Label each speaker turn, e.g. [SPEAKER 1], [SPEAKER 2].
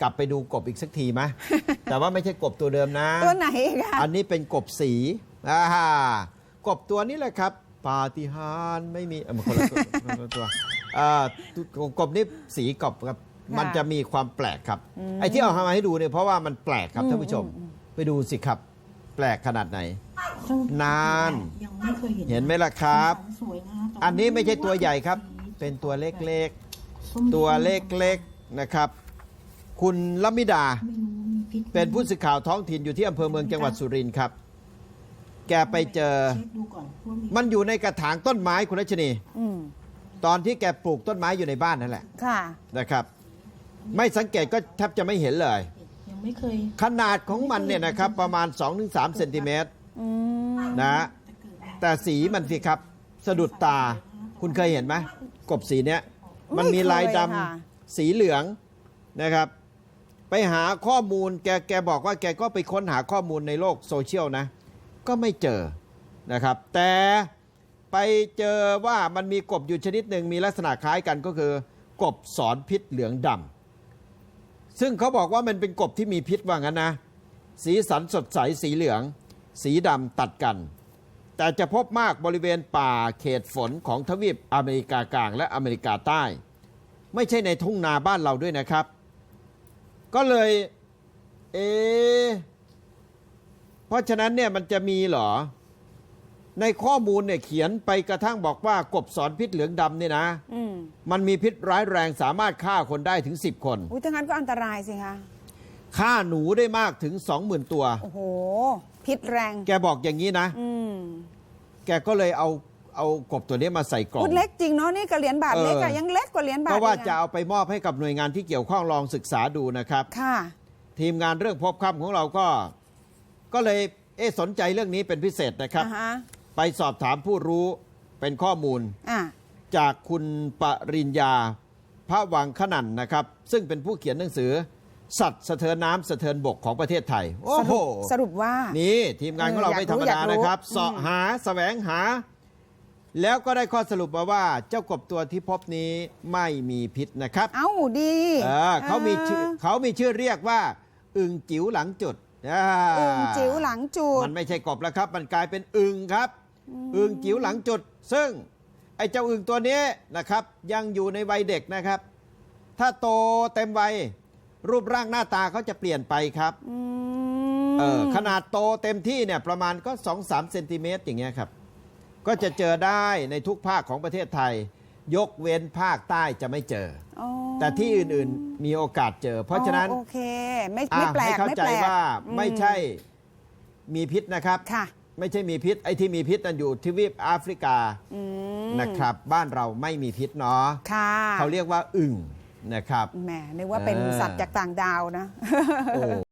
[SPEAKER 1] กลับไปดูกบอีกสักทีไหมแต่ว่าไม่ใช่กบตัวเดิมนะ
[SPEAKER 2] ตัวไหนคะ
[SPEAKER 1] อันนี้เป็นกบสีอ่ากบตัวนี้แหละครับปาฏิหาริย์ไม่มีเอ่อมันคนละตัวคนละตัวอ่ากบนี้สีกบครับมันจะมีความแปลกครับ ไอ้ที่เอามาให้ดูเนี่ยเพราะว่ามันแปลกครับท่านผู้ชม ไปดูสิครับ แปลกขนาดไหน นาน
[SPEAKER 3] ยังไม่เคยเห็น
[SPEAKER 1] เห็นไหมล่ะครับ
[SPEAKER 3] สวยนะแต่ว่า
[SPEAKER 1] อันนี้ไม่ใช่ตัวใหญ่ครับ เป็นตัวเล็ก
[SPEAKER 3] ส้ม
[SPEAKER 1] ๆตัวเล็กๆนะครับ คุณลมิดา
[SPEAKER 3] ไม่รู้มีพิษ
[SPEAKER 1] เป็นผู้สื่อข่าวท้องถิ่นอยู่ที่อำเภอเมืองจังหวัดสุรินทร์ครับ แกไปเจอ
[SPEAKER 3] เช็คดูก่อนว่ามี
[SPEAKER 1] มันอยู่ในกระถางต้นไม้คุณรัชนี
[SPEAKER 2] อืม
[SPEAKER 1] ตอนที่แกปลูกต้นไม้อยู่ในบ้านนั่นแหละ
[SPEAKER 2] ค่ะ
[SPEAKER 1] นะครับ ไม่สังเกตก็แทบจะไม่เห็นเลย
[SPEAKER 3] ยังไม่เคย
[SPEAKER 1] ขนาดของมันเนี่ยนะครับ ประมาณ 2-3เซนติเมตร
[SPEAKER 2] อืม
[SPEAKER 1] นะ
[SPEAKER 3] แต่เกิดมา
[SPEAKER 1] แต่สีมันสิครับ สะดุดตา คุณเคยเห็นไหมกบสีเนี้ย มันมีลายดำสีเหลืองนะครับ ไปหาข้อมูลแกแกบอกว่าแกก็ไปค้นหาข้อมูลในโลกโซเชียลนะ ก็ไม่เจอนะครับ แต่ไปเจอว่ามันมีกบอยู่ชนิดหนึ่งมีลักษณะคล้ายกันก็คือ กบสอนพิษเหลืองดำซึ่งเขาบอกว่ามันเป็นกบที่มีพิษว่างั้นนะ สีสันสดใสสีเหลือง สีดำตัดกัน แต่จะพบมากบริเวณป่าเขตฝนของทวีปอเมริกากลางและอเมริกาใต้ ไม่ใช่ในทุ่งนาบ้านเราด้วยนะครับ ก็เลย เอะเพราะฉะนั้นเนี่ยมันจะมีเหรอ ในข้อมูลเนี่ยเขียนไปกระทั่งบอกว่ากบสอนพิษเหลืองดำเนี่ยนะ
[SPEAKER 2] อืม
[SPEAKER 1] มันมีพิษร้ายแรงสามารถฆ่าคนได้ถึง 10 คน
[SPEAKER 2] อุ้ยถ้างั้นก็อันตรายสิคะ
[SPEAKER 1] ฆ่าหนูได้มากถึง20,000ตัว
[SPEAKER 2] โอ้โห พิษแรง
[SPEAKER 1] แกบอกอย่างนี้นะ
[SPEAKER 2] อืม
[SPEAKER 1] แกก็เลยเอา เอากบตัวนี้มาใส่กล่อง
[SPEAKER 2] พูดเล็กจริงเนาะนี่กับเหรียญบาท
[SPEAKER 1] เออ
[SPEAKER 2] เล็กอะยังเล็กกว่าเหรียญบาท
[SPEAKER 1] เพราะว่า
[SPEAKER 2] อีก
[SPEAKER 1] จะเอาไปมอบให้กับหน่วยงานที่เกี่ยวข้องลองศึกษาดูนะครับ
[SPEAKER 2] ค่ะ
[SPEAKER 1] ทีมงานเรื่องพบค่ำของเราก็ ก็เลยเอะสนใจเรื่องนี้เป็นพิเศษนะครับ
[SPEAKER 2] อ่าฮะ
[SPEAKER 1] ไปสอบถามผู้รู้เป็นข้อมูล
[SPEAKER 2] อะ
[SPEAKER 1] จากคุณปริญญาพระวังขนันนะครับ ซึ่งเป็นผู้เขียนหนังสือ สัตว์สะเทินน้ำสะเทินบกของประเทศไทย โอ้
[SPEAKER 2] ส
[SPEAKER 1] โห
[SPEAKER 2] รุปสรุปว่า
[SPEAKER 1] นี่ ทีมงานของเรา
[SPEAKER 2] เออ
[SPEAKER 1] ไม่ธรรมดา
[SPEAKER 2] อยากรู้
[SPEAKER 1] นะครับ
[SPEAKER 2] อยากรู้
[SPEAKER 1] เสาะหาแสวงหา แล้วก็ได้ข้อสรุปมาว่าเจ้ากบตัวที่พบนี้ไม่มีพิษนะครับ
[SPEAKER 2] เอ้าดี
[SPEAKER 1] เออเขามีชื่อเขามีชื่อเรียกว่าอึงจิ๋วหลังจุดอ่า
[SPEAKER 2] อึงจิ๋วหลังจูด
[SPEAKER 1] มันไม่ใช่กบแล้วครับ มันกลายเป็นอึงครับ อึงจิ๋วหลังจุด ซึ่งไอ้เจ้าอึงตัวนี้นะครับ ยังอยู่ในวัยเด็กนะครับ ถ้าโตเต็มวัยรูปร่างหน้าตาเขาจะเปลี่ยนไปครับ
[SPEAKER 2] อื
[SPEAKER 1] เออ
[SPEAKER 2] ม
[SPEAKER 1] ขนาดโตเต็มที่เนี่ยประมาณก็2-3เซนติเมตรอย่างเงี้ยครับ ก็จะเจอได้ในทุกภาคของประเทศไทย ยกเว้นภาคใต้จะไม่เจอ
[SPEAKER 2] อ๋อ
[SPEAKER 1] แต่ที่อื่นๆมีโอกาสเจอ เพราะฉะนั้น
[SPEAKER 2] อ๋อโอเค ไม่
[SPEAKER 1] อะ
[SPEAKER 2] ไม่แปล
[SPEAKER 1] ให้
[SPEAKER 2] ก
[SPEAKER 1] เข้า
[SPEAKER 2] ไม่
[SPEAKER 1] ใจ
[SPEAKER 2] แปลก
[SPEAKER 1] ว่า
[SPEAKER 2] อื
[SPEAKER 1] ไม่ใช่มีพิษนะครับ
[SPEAKER 2] ค่ะ
[SPEAKER 1] ไม่ใช่มีพิษไอ้ที่มีพิษนั่นอยู่ทวีปแอฟริกา
[SPEAKER 2] อืม
[SPEAKER 1] นะครับ บ้านเราไม่มีพิษเนาะ
[SPEAKER 2] ค่ะ
[SPEAKER 1] เขาเรียกว่าอึ่งนะครับ
[SPEAKER 2] แหมนึกว่าเป็น
[SPEAKER 1] เออ
[SPEAKER 2] สัตว์จากต่างดาวนะ
[SPEAKER 1] โอ้